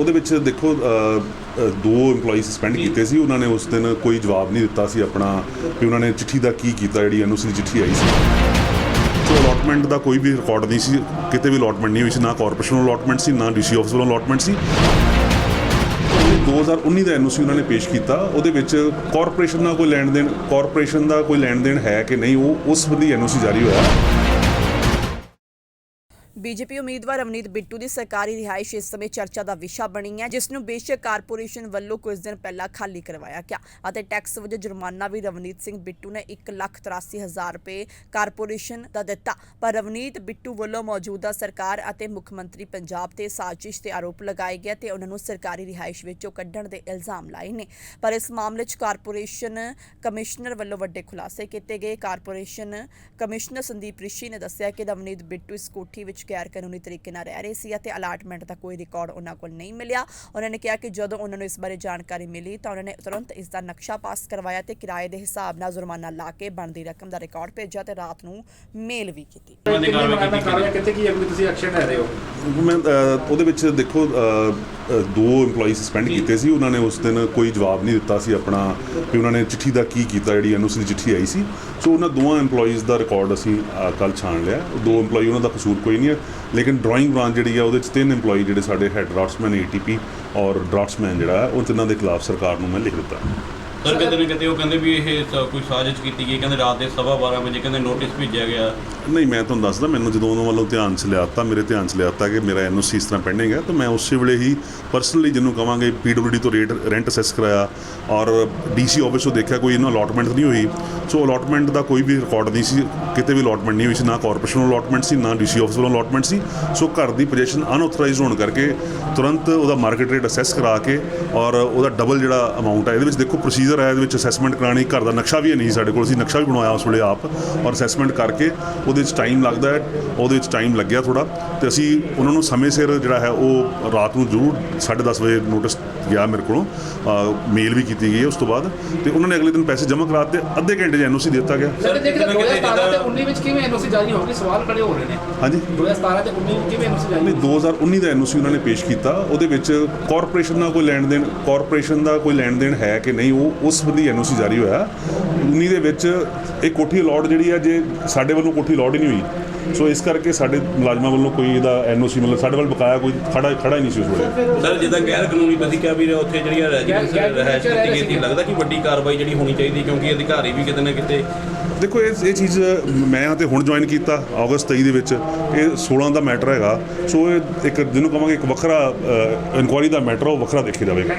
ਉਹਦੇ ਵਿੱਚ ਦੇਖੋ ਦੋ EMPLOYEE ਸਸਪੈਂਡ ਕੀਤੇ ਸੀ। ਉਹਨਾਂ ਨੇ ਉਸ ਦਿਨ ਕੋਈ ਜਵਾਬ ਨਹੀਂ ਦਿੱਤਾ ਸੀ ਆਪਣਾ ਵੀ ਉਹਨਾਂ ਨੇ ਚਿੱਠੀ ਦਾ ਕੀ ਕੀਤਾ, ਜਿਹੜੀ ਐਨਓਸੀ ਦੀ ਚਿੱਠੀ ਆਈ ਸੀ। ਸੋ ਅਲਾਟਮੈਂਟ ਦਾ ਕੋਈ ਵੀ ਰਿਕਾਰਡ ਨਹੀਂ ਸੀ, ਕਿਤੇ ਵੀ ਅਲਾਟਮੈਂਟ ਨਹੀਂ ਹੋਈ ਸੀ। ਨਾ ਕਾਰਪੋਰੇਸ਼ਨ ਵੱਲੋਂ ਅਲੋਟਮੈਂਟ ਸੀ, ਨਾ ਡੀਸੀ ਆਫਿਸ ਵੱਲੋਂ ਅਲਾਟਮੈਂਟ ਸੀ। 2019 ਦਾ ਐਨਓਸੀ ਉਹਨਾਂ ਨੇ ਪੇਸ਼ ਕੀਤਾ। ਉਹਦੇ ਵਿੱਚ ਕਾਰਪੋਰੇਸ਼ਨ ਨਾਲ ਕੋਈ ਲੈਣ ਦੇਣ ਕਾਰਪੋਰੇਸ਼ਨ ਦਾ ਕੋਈ ਲੈਣ ਦੇਣ ਹੈ ਕਿ ਨਹੀਂ, ਉਹ ਉਸ ਸੰਬੰਧੀ ਐਨਓਸੀ ਜਾਰੀ ਹੋਇਆ। ਬੀਜੇਪੀ ਉਮੀਦਵਾਰ ਅਵਨੀਤ ਬਿੱਟੂ ਦੀ ਸਰਕਾਰੀ ਰਿਹਾਇਸ਼ ਇਸ ਸਮੇਂ ਚਰਚਾ ਦਾ ਵਿਸ਼ਾ ਬਣੀ ਹੈ ਜਿਸ ਨੂੰ ਬੇਸ਼ੱਕ ਕਾਰਪੋਰੇਸ਼ਨ ਵੱਲੋਂ ਕੁਝ ਦਿਨ ਪਹਿਲਾਂ ਖਾਲੀ ਕਰਵਾਇਆ ਗਿਆ ਅਤੇ ਟੈਕਸ ਵਜੋਂ ਜੁਰਮਾਨਾ ਵੀ ਰਵਨੀਤ ਸਿੰਘ ਬਿੱਟੂ ਨੇ 1,83,000 ਰੁਪਏ ਕਾਰਪੋਰੇਸ਼ਨ ਦਾ ਦਿੱਤਾ। ਪਰ ਰਵਨੀਤ ਬਿੱਟੂ ਵੱਲੋਂ ਮੌਜੂਦਾ ਸਰਕਾਰ ਅਤੇ ਮੁੱਖ ਮੰਤਰੀ ਪੰਜਾਬ ਤੇ ਸਾਜ਼ਿਸ਼ ਤੇ ਆਰੋਪ ਲਗਾਏ ਗਏ ਤੇ ਉਹਨਾਂ ਨੂੰ ਸਰਕਾਰੀ ਰਿਹਾਇਸ਼ ਵਿੱਚੋਂ ਕੱਢਣ ਦੇ ਇਲਜ਼ਾਮ ਲਾਏ ਨੇ। ਪਰ ਇਸ ਮਾਮਲੇ 'ਚ ਕਾਰਪੋਰੇਸ਼ਨ ਕਮਿਸ਼ਨਰ ਵੱਲੋਂ ਵੱਡੇ ਖੁਲਾਸੇ ਕੀਤੇ ਗਏ। ਕਾਰਪੋਰੇਸ਼ਨ ਕਮਿਸ਼ਨਰ ਸੰਦੀਪ ਰਿਸ਼ੀ ਨੇ ਦੱਸਿਆ ਕਿ ਰਵਨੀਤ ਬਿੱਟੂ ਇਸ ਕੋਠੀ ਵਿੱਚ ਗੈਰ ਕਾਨੂੰਨੀ ਤਰੀਕੇ ਨਾਲ ਰਹਿ ਰਹੇ ਸੀ ਅਤੇ ਅਲਾਟਮੈਂਟ ਦਾ ਕੋਈ ਰਿਕਾਰਡ ਉਹਨਾਂ ਕੋਲ ਨਹੀਂ ਮਿਲਿਆ ਉਹਨਾਂ ਨੇ ਕਿਹਾ ਕਿ ਜਦੋਂ ਉਹਨਾਂ ਨੂੰ ਇਸ ਬਾਰੇ ਜਾਣਕਾਰੀ ਮਿਲੀ ਤਾਂ ਉਹਨਾਂ ਨੇ ਤੁਰੰਤ ਇਸ ਦਾ ਨਕਸ਼ਾ ਪਾਸ ਕਰਵਾਇਆ ਤੇ ਕਿਰਾਏ ਦੇ ਹਿਸਾਬ ਨਾਲ ਜੁਰਮਾਨਾ ਲਾ ਕੇ ਬਣਦੀ ਰਕਮ ਦਾ ਰਿਕਾਰਡ ਭੇਜਿਆ ਤੇ ਰਾਤ ਨੂੰ ਮੇਲ ਵੀ ਕੀਤੀ ਕਿੰਨੀ ਕਾਰਵਾਈ ਕਾਰਵਾਈ ਕਿਤੇ ਕੀ ਅਗਲੀ ਤੁਸੀਂ ਐਕਸ਼ਨ ਲੈ ਰਹੇ ਹੋ ਮੈਂ ਅ, ਉਹਦੇ ਵਿੱਚ ਦੇਖੋ ਦੋ EMPLOYEE ਸਸਪੈਂਡ ਕੀਤੇ ਸੀ। ਉਹਨਾਂ ਨੇ ਉਸ ਦਿਨ ਕੋਈ ਜਵਾਬ ਨਹੀਂ ਦਿੱਤਾ ਸੀ ਆਪਣਾ ਵੀ ਉਹਨਾਂ ਨੇ ਚਿੱਠੀ ਦਾ ਕੀ ਕੀਤਾ ਜਿਹੜੀ ਐਨਓਸੀ ਦੀ ਚਿੱਠੀ ਆਈ ਸੀ। ਸੋ ਉਹਨਾਂ ਦੋਵਾਂ EMPLOYEES ਦਾ ਰਿਕਾਰਡ ਅਸੀਂ ਕੱਲ ਛਾਣ ਲਿਆ। ਦੋ EMPLOYEE ਉਹਨਾਂ ਦਾ ਕਸੂਰ ਕੋਈ ਨਹੀਂ ਹੈ ਲੇਕਿਨ ਡਰਾਇੰਗ ਬ੍ਰਾਂਚ ਜਿਹੜੀ ਹੈ ਉਹਦੇ ਚ ਤਿੰਨ EMPLOYEE ਜਿਹੜੇ ਸਾਡੇ ਹੈਡ ਡਰਾਫਟਸਮੈਨ ਏਟੀਪੀ ਔਰ ਡਰਾਫਟਸਮੈਨ ਜਿਹੜਾ ਉਹ ਤਿੰਨਾਂ ਦੇ ਖਿਲਾਫ ਸਰਕਾਰ ਨੂੰ ਮੈਂ ਲਿਖ ਦਿੱਤਾ। ਸਰ ਕਿਤੇ ਨਾ ਕਿਤੇ ਉਹ ਕਹਿੰਦੇ ਵੀ ਇਹ ਸ- ਕੋਈ ਸਾਜ਼ਿਸ਼ ਕੀਤੀ ਗਈ ਕਹਿੰਦੇ ਰਾਤ ਦੇ ਸਵਾ 12 ਵਜੇ ਕਹਿੰਦੇ ਨੋਟਿਸ ਭੇਜਿਆ ਗਿਆ। ਨਹੀਂ ਮੈਂ ਤੁਹਾਨੂੰ ਦੱਸਦਾ ਮੈਨੂੰ ਜਦੋਂ ਉਹਨਾਂ ਵੱਲੋਂ ਧਿਆਨ 'ਚ ਲਿਆਤਾ ਮੇਰੇ ਧਿਆਨ 'ਚ ਲਿਆਤਾ ਕਿ ਮੇਰਾ ਐਨਓਸੀ ਇਸ ਤਰ੍ਹਾਂ ਪੈਂਡਿੰਗ ਹੈ ਤਾਂ ਮੈਂ ਉਸੇ ਵੇਲੇ ਹੀ ਪਰਸਨਲੀ ਜਿਹਨੂੰ ਕਵਾਂਗੇ ਪੀਡਬਲਯੂਡੀ ਤੋਂ ਰੇਟ ਰੈਂਟ ਅਸੈਸ ਕਰਾਇਆ ਔਰ ਡੀਸੀ ਆਫਿਸ ਤੋਂ ਦੇਖਿਆ ਕੋਈ ਇਹਨਾਂ ਅਲੋਟਮੈਂਟ ਨਹੀਂ ਹੋਈ। ਸੋ ਅਲੋਟਮੈਂਟ ਦਾ ਕੋਈ ਵੀ ਰਿਕਾਰਡ ਨਹੀਂ ਸੀ ਕਿਤੇ ਵੀ ਅਲੋਟਮੈਂਟ ਨਹੀਂ ਹੋਈ ਸੀ ਨਾ ਕਾਰਪੋਰੇਸ਼ਨ ਵੱਲੋਂ ਅਲੋਟਮੈਂਟ ਸੀ ਨਾ ਡੀਸੀ ਆਫਿਸ ਵੱਲੋਂ ਅਲੋਟਮੈਂਟ ਸੀ। ਸੋ ਘਰ ਦੀ ਪੋਜੀਸ਼ਨ ਅਨਆਥੋਰਾਈਜ਼ਡ ਹੋਣ ਕਰਕੇ ਤੁਰੰਤ ਉਹਦਾ ਮਾਰਕੀਟ ਰੇਟ ਅਸੈਸ ਕਰਾ ਕੇ ਔਰ ਉਹਦਾ ਡਬਲ ਜਿਹੜਾ ਅਮਾਉਂਟ ਹੈ ਇਹਦੇ ਵਿੱਚ ਦੇਖੋ ਪ੍ਰੋਸੀਜਰ ਹੈ, ਇਹਦੇ ਵਿੱਚ ਅਸੈਸਮੈਂਟ ਕਰਾਣੀ ਘਰ ਦਾ ਨਕਸ਼ਾ ਵੀ ਹੈ ਨਹੀਂ ਸਾਡੇ ਕੋਲ। ਅਸੀਂ ਨਕਸ਼ਾ ਵੀ ਬਣਾਇਆ ਉਸ ਵੇਲੇ ਆਪ ਔਰ ਅਸੈਸਮੈਂਟ ਕਰਕੇ ਉਹਦੇ ਵਿੱਚ ਟਾਈਮ ਲੱਗਦਾ ਹੈ, ਉਹਦੇ ਵਿੱਚ ਟਾਈਮ ਲੱਗਿਆ ਥੋੜਾ ਤੇ ਅਸੀਂ ਉਹਨਾਂ ਨੂੰ ਸਮੇਂ ਸਿਰ ਜਿਹੜਾ ਹੈ, ਉਹ ਰਾਤ ਨੂੰ ਜ਼ਰੂਰ 10:30 ਵਜੇ ਨੋਟਿਸ ਗਿਆ ਮੇਰੇ ਕੋਲੋਂ ਮੇਲ ਵੀ ਕੀਤੀ ਗਈ ਹੈ ਉਸ ਤੋਂ ਬਾਅਦ ਤੇ ਉਹਨਾਂ ਨੇ ਅਗਲੇ ਦਿਨ ਪੈਸੇ ਜਮ੍ਹਾਂ ਕਰਾ ਦਿੱਤੇ ਅੱਧੇ ਘੰਟੇ 'ਚ ਐਨਓਸੀ ਦੇ ਦਿੱਤਾ ਗਿਆ। ਸਰ ਦੇਖਿए 2017 ਤੇ 19 ਵਿੱਚ ਕਿਵੇਂ ਐਨਓਸੀ ਜਾਰੀ ਹੋ ਗਈ ਸਵਾਲ ਖੜੇ ਹੋ ਰਹੇ ਨੇ। ਹਾਂਜੀ। 2017 ਤੇ 19 ਵਿੱਚ ਕਿਵੇਂ ਐਨਓਸੀ ਜਾਰੀ ਨਹੀਂ 2019 ਦਾ ਐਨਓਸੀ ਉਹਨਾਂ ਨੇ ਪੇਸ਼ ਕੀਤਾ। ਉਹਦੇ ਵਿੱਚ ਕਾਰਪੋਰੇਸ਼ਨ ਨਾਲ ਕੋਈ ਲੈਣ ਦੇਣ ਕਾਰਪੋਰੇਸ਼ਨ ਦਾ ਕੋਈ ਲੈਣ ਦੇਣ ਹੈ ਕਿ ਨਹੀਂ ਉਹ ਉਸ ਸੰਬੰਧੀ ਐਨਓਸੀ ਜਾਰੀ ਹੋਇਆ। 19 ਦੇ ਵਿੱਚ ਇਹ ਕੋਠੀ ਅਲਾਟ ਜਿਹੜੀ ਹੈ ਜੇ ਸਾਡੇ ਵੱਲੋਂ ਕੋਠੀ ਅਲਾਟ ਹੀ ਨਹੀਂ ਹੋਈ ਸੋ ਇਸ ਕਰਕੇ ਸਾਡੇ ਮੁਲਾਜ਼ਮਾਂ ਵੱਲੋਂ ਕੋਈ ਇਹਦਾ ਐਨਓਸੀ ਮਤਲਬ ਸਾਡੇ ਵੱਲ ਬਕਾਇਆ ਕੋਈ ਖੜਾ ਖੜਾ ਹੀ ਨਹੀਂ ਸੀ ਉਸ ਵੇਲੇ। ਸਰ ਜਿੱਦਾਂ ਗੈਰ ਕਾਨੂੰਨੀ ਪ੍ਰਤੀਕਿਆ ਵੀ ਉੱਥੇ ਜਿਹੜੀਆਂ ਰੈਜ਼ੀਡੈਂਸ ਰਹਿਸ਼ ਕੀਤੀ ਗਈ ਸੀ ਲੱਗਦਾ ਕਿ ਵੱਡੀ ਕਾਰਵਾਈ ਜਿਹੜੀ ਹੋਣੀ ਚਾਹੀਦੀ ਕਿਉਂਕਿ ਅਧਿਕਾਰੀ ਵੀ ਕਿਤੇ ਨਾ ਕਿਤੇ ਦੇਖੋ ਇਹ ਇਹ ਚੀਜ਼ ਮੈਂ ਤੇ ਹੁਣ ਜੁਆਇਨ ਕੀਤਾ ਅਗਸਤ 23 ਦੇ ਵਿੱਚ। ਇਹ 16 ਦਾ ਮੈਟਰ ਹੈਗਾ। ਸੋ ਇਹ ਇੱਕ ਜਿਹਨੂੰ ਕਹਾਂਗੇ ਇੱਕ ਵੱਖਰਾ ਇਨਕੁਆਇਰੀ ਦਾ ਮੈਟਰ ਉਹ ਵੱਖਰਾ ਦੇਖੀ ਜਾਵੇਗਾ।